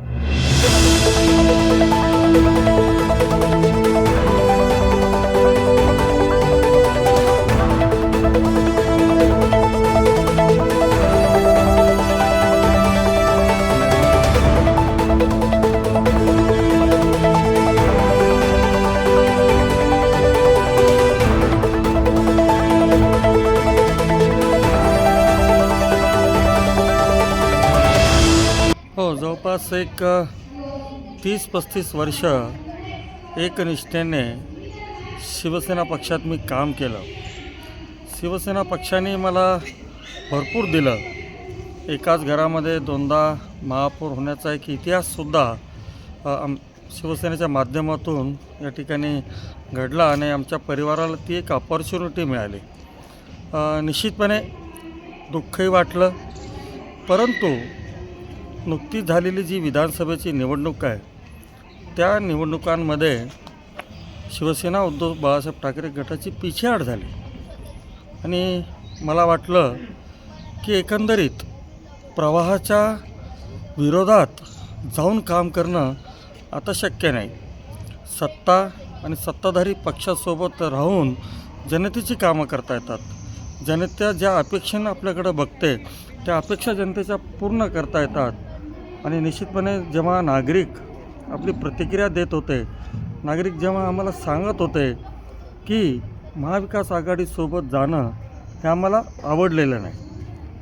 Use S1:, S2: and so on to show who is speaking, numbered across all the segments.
S1: you जवळपास एक तीस पस्तीस वर्ष एकनिष्ठेने शिवसेना पक्षात मी काम केलं. शिवसेना पक्षाने मला भरपूर दिलं. एकाच घरामध्ये दोनदा महापौर होण्याचा एक इतिहाससुद्धा आम शिवसेनेच्या माध्यमातून या ठिकाणी घडला आणि आमच्या परिवाराला ती एक ऑपॉर्च्युनिटी मिळाली. निश्चितपणे दुःखही वाटलं. परंतु नुकतीच झालेली जी विधानसभेची निवडणूक आहे त्या निवडणुकांमध्ये शिवसेना उद्धव बाळासाहेब ठाकरे गटाची पिछेहाट झाली. आणि मला वाटलं की एकंदरीत प्रवाहाच्या विरोधात जाऊन काम करणं आता शक्य नाही. सत्ता आणि सत्ताधारी पक्षासोबत राहून जनतेची कामं करता येतात. जनता ज्या अपेक्षेनं आपल्याकडं बघते त्या अपेक्षा जनतेच्या पूर्ण करता येतात. आणि निश्चितपणे जेव्हा नागरिक आपली प्रतिक्रिया देत होते नागरिक जेव्हा आम्हाला सांगत होते की महाविकास आघाडीसोबत जाणं हे आम्हाला आवडलेलं नाही.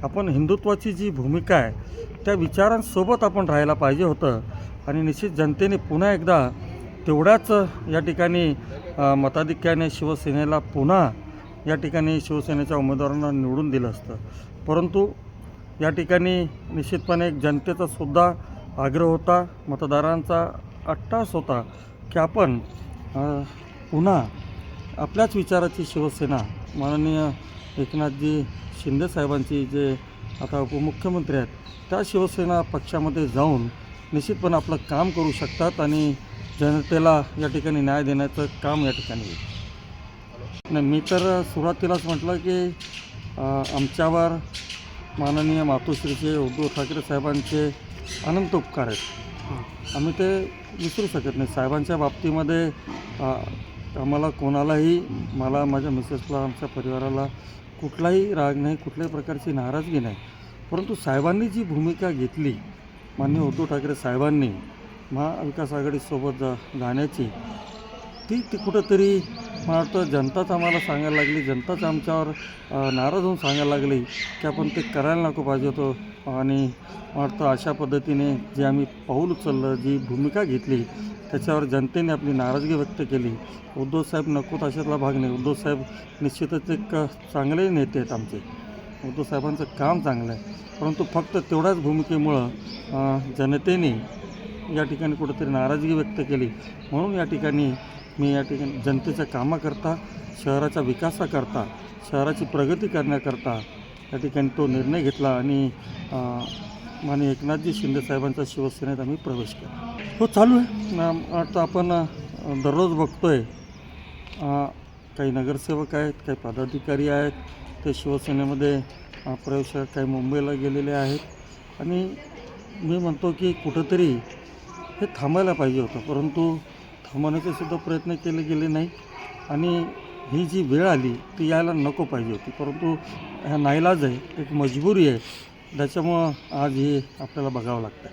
S1: आपण हिंदुत्वाची जी भूमिका आहे त्या विचारांसोबत आपण राहायला पाहिजे होतं आणि निश्चित जनतेने पुन्हा एकदा तेवढ्याच या ठिकाणी मताधिक्याने शिवसेनेला पुन्हा या ठिकाणी शिवसेनेच्या उमेदवारांना निवडून दिलं असतं. परंतु या ठिकाणी निश्चितपणे एक जनतेचा सुद्धा आग्रह होता मतदारांचा अट्टास होता की आपण पुन्हा आपल्याच विचाराची शिवसेना माननीय एकनाथजी शिंदेसाहेबांची जे आता उपमुख्यमंत्री आहेत त्या शिवसेना पक्षामध्ये जाऊन निश्चितपणे आपलं काम करू शकतात आणि जनतेला या ठिकाणी न्याय देण्याचं काम या ठिकाणी नाही मी तर सुरुवातीलाच म्हटलं की आमच्यावर माननीय मातोश्रीचे उद्धव ठाकरे साहेबांचे अनंत उपकार आहेत. आम्ही ते विसरू शकत नाही. साहेबांच्या बाबतीमध्ये आम्हाला कोणालाही मला माझ्या मिसेसला आमच्या परिवाराला कुठलाही राग नाही कुठल्याही प्रकारची नाराजगी नाही. परंतु साहेबांनी जी भूमिका घेतली माननीय उद्धव ठाकरे साहेबांनी महाविकास आघाडीसोबत जा जाण्याची ती ती कुठंतरी मला वाटतं जनताच आम्हाला सांगायला लागली जनताच आमच्यावर नाराज होऊन सांगायला लागली की आपण ते करायला नको पाहिजे होतं. आणि मला वाटतं अशा पद्धतीने जे आम्ही पाऊल उचललं जी भूमिका घेतली त्याच्यावर जनतेने आपली नाराजगी व्यक्त केली. उद्धव साहेब तशातला भाग नाही. उद्धव साहेब निश्चितच एक चांगले नेते आहेत आमचे. उद्धवसाहेबांचं काम चांगलं आहे. परंतु फक्त तेवढ्याच भूमिकेमुळं जनतेने या ठिकाणी कुठेतरी नाराजगी व्यक्त केली. म्हणून या ठिकाणी मी या ठिकाणी जनतेच्या कामाकरता शहराच्या विकासाकरता शहराची प्रगती करण्याकरता या ठिकाणी तो निर्णय घेतला आणि माननीय एकनाथजी शिंदेसाहेबांच्या शिवसेनेत आम्ही प्रवेश केला. हो चालू आहे. वाटतं आपण दररोज बघतो आहे काही नगरसेवक आहेत काही पदाधिकारी आहेत ते शिवसेनेमध्ये प्रवेश काही मुंबईला गेलेले आहेत. आणि मी म्हणतो की कुठंतरी हे थांबायला पाहिजे होतं परंतु थांबवण्याचे सुद्धा प्रयत्न केले गेले नाही. आणि ही जी वेळ आली ती यायला नको पाहिजे होती. परंतु ह्या नाईलाज आहे एक मजबुरी आहे. त्याच्यामुळं आज हे आपल्याला बघावं लागतं